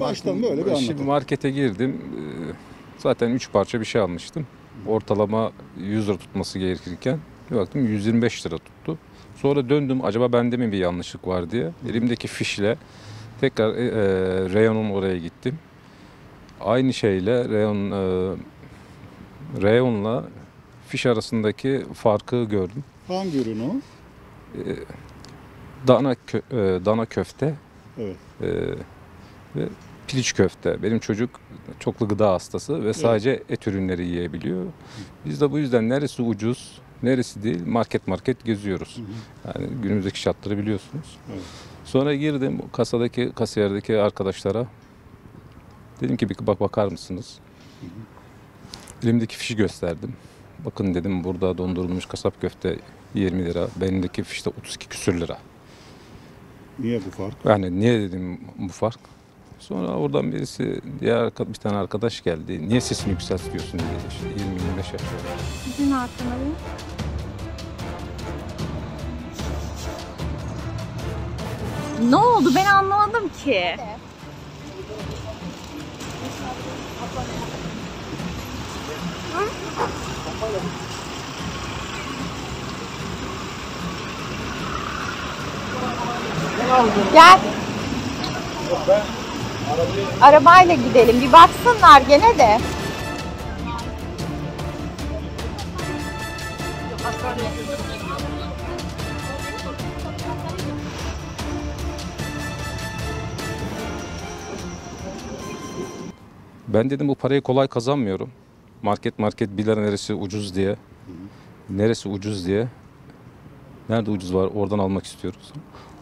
Baştan böyle bir Şimdi anlatın. markete girdim. Ee, Zaten 3 parça bir şey almıştım. Ortalama 100 lira tutması gerekirken bir baktım 125 lira tuttu. Sonra döndüm acaba bende mi bir yanlışlık var diye. Elimdeki fişle tekrar e, e, reyonun oraya gittim. Aynı şeyle reyon e, reyonla fiş arasındaki farkı gördüm. Hangi ürün o? Dana kö- e, dana köfte Evet. e, ve piliç köfte. Benim çocuk çoklu gıda hastası ve sadece et ürünleri yiyebiliyor. Biz de bu yüzden neresi ucuz, neresi değil market market geziyoruz. Yani günümüzdeki şartları biliyorsunuz. Evet. Sonra girdim kasadaki kasiyerdeki arkadaşlara. Dedim ki bir bak bakar mısınız? Elimdeki fişi gösterdim. Bakın dedim burada dondurulmuş kasap köfte 20 lira. Benimdeki fişte 32 küsür lira. Niye bu fark? Yani niye dedim bu fark? Sonra oradan birisi, diğer bir tane arkadaş geldi. Niye sesini yükseltiyorsun dedi. İşte 20-25 yaş var. Sizin. Ne oldu ben anlamadım ki. Gel. Arabayla gidelim. Bir baksınlar gene de. Ben dedim bu parayı kolay kazanmıyorum. Market market bir lira neresi ucuz diye. Neresi ucuz diye. Nerede ucuz var oradan almak istiyoruz.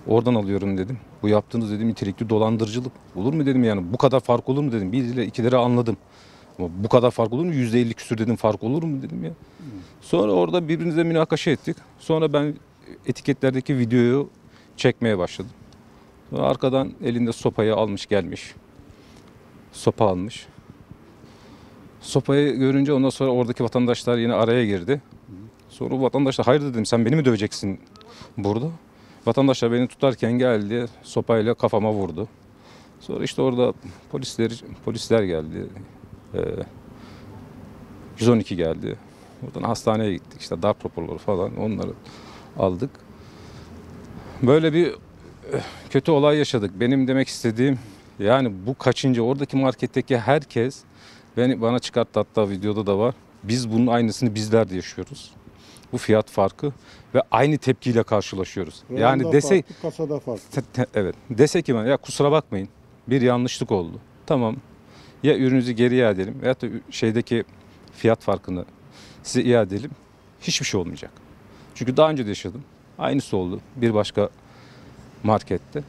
Oradan alıyorum dedim. Bu yaptığınız dedim nitelikli dolandırıcılık. Olur mu dedim yani bu kadar fark olur mu dedim. 1 lira 2 lira anladım. Ama bu kadar fark olur mu? %50 küsür dedim fark olur mu dedim ya. Sonra orada birbirimize münakaşa ettik. Sonra ben etiketlerdeki videoyu çekmeye başladım. Sonra arkadan elinde sopayı almış gelmiş. Sopa almış. Sopayı görünce ondan sonra oradaki vatandaşlar yine araya girdi. Sonra vatandaşlar hayır dedim sen beni mi döveceksin burada? Vatandaşlar beni tutarken geldi sopayla kafama vurdu. Sonra işte orada polisler polisler geldi. Ee, 112 geldi. Oradan hastaneye gittik işte darp raporları falan onları aldık. Böyle bir eh, kötü olay yaşadık. Benim demek istediğim yani bu kaçıncı oradaki marketteki herkes beni bana çıkarttı hatta videoda da var. Biz bunun aynısını bizler de yaşıyoruz. Bu fiyat farkı ve aynı tepkiyle karşılaşıyoruz. yani Reyonda dese farklı, kasada farklı. te- evet dese ki bana ya kusura bakmayın bir yanlışlık oldu. Tamam ya ürününüzü geri iade edelim ya da şeydeki fiyat farkını size iade edelim. Hiçbir şey olmayacak. Çünkü daha önce de yaşadım. Aynısı oldu bir başka markette.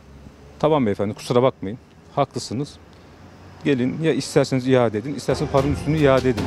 Tamam beyefendi kusura bakmayın. Haklısınız. Gelin ya isterseniz iade edin, isterseniz paranın üstünü iade edin.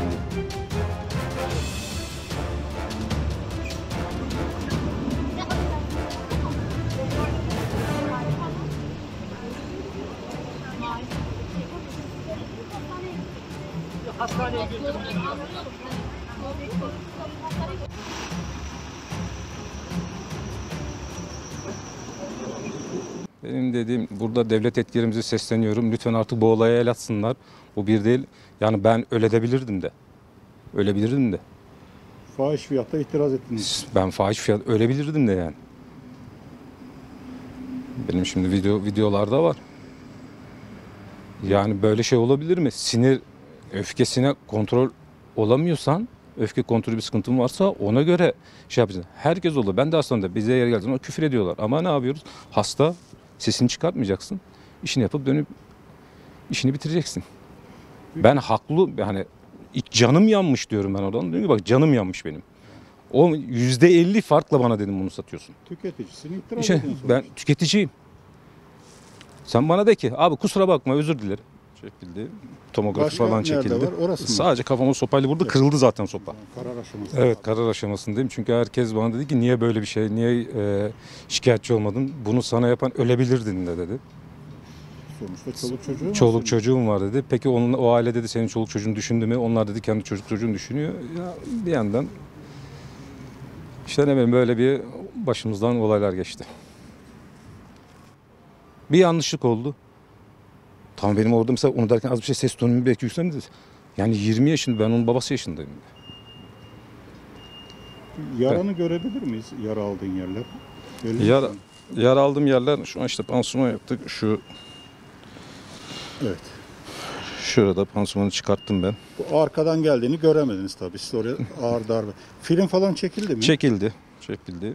Benim dediğim burada devlet etkilerimize sesleniyorum. Lütfen artık bu olaya el atsınlar. Bu bir değil. Yani ben ölebilirdim de. Ölebilirdim de. Fahiş fiyatta itiraz ettiniz. Ben fahiş fiyat ölebilirdim de yani. Benim şimdi video videolarda var. Yani böyle şey olabilir mi? Sinir öfkesine kontrol olamıyorsan, öfke kontrolü bir sıkıntın varsa ona göre şey yapacaksın. Herkes olur. Ben de hastanede bize yer geldiğinde küfür ediyorlar. Ama ne yapıyoruz? Hasta sesini çıkartmayacaksın. İşini yapıp dönüp işini bitireceksin. Ben haklı ilk canım yanmış diyorum ben oradan. Diyorum ki bak canım yanmış benim. O yüzde elli farkla bana dedim bunu satıyorsun. Tüketicisini itiraz İşte ben tüketiciyim. Sen bana de ki abi kusura bakma özür dilerim. Çekildi. Tomografi Başka falan çekildi. var? Orası mı? Sadece kafama sopayla vurdu kırıldı zaten sopa. Karar aşaması. Evet karar aşamasındayım. Çünkü herkes bana dedi ki niye böyle bir şey, niye e, şikayetçi olmadın? Bunu sana yapan ölebilirdin de dedi. Sonuçta çoluk çocuğu var Çoluk çocuğum var dedi. Peki onun, o aile dedi senin çoluk çocuğun düşündü mü? Onlar dedi kendi çocuk çocuğunu düşünüyor. Ya bir yandan işte ne bileyim böyle bir başımızdan olaylar geçti. Bir yanlışlık oldu. Tamam benim orada mesela onu derken az bir şey ses tonum belki yükseldi. Yani 20 yaşında ben onun babası yaşındayım. Yaranı görebilir miyiz? Yara aldığın yerler. Belli Yara, mi? yara aldığım yerler şu an işte pansuman yaptık. Şu Evet. şurada pansumanı çıkarttım ben. Bu arkadan geldiğini göremediniz tabii. Siz oraya ağır darbe. Film falan çekildi mi? Çekildi. Çekildi.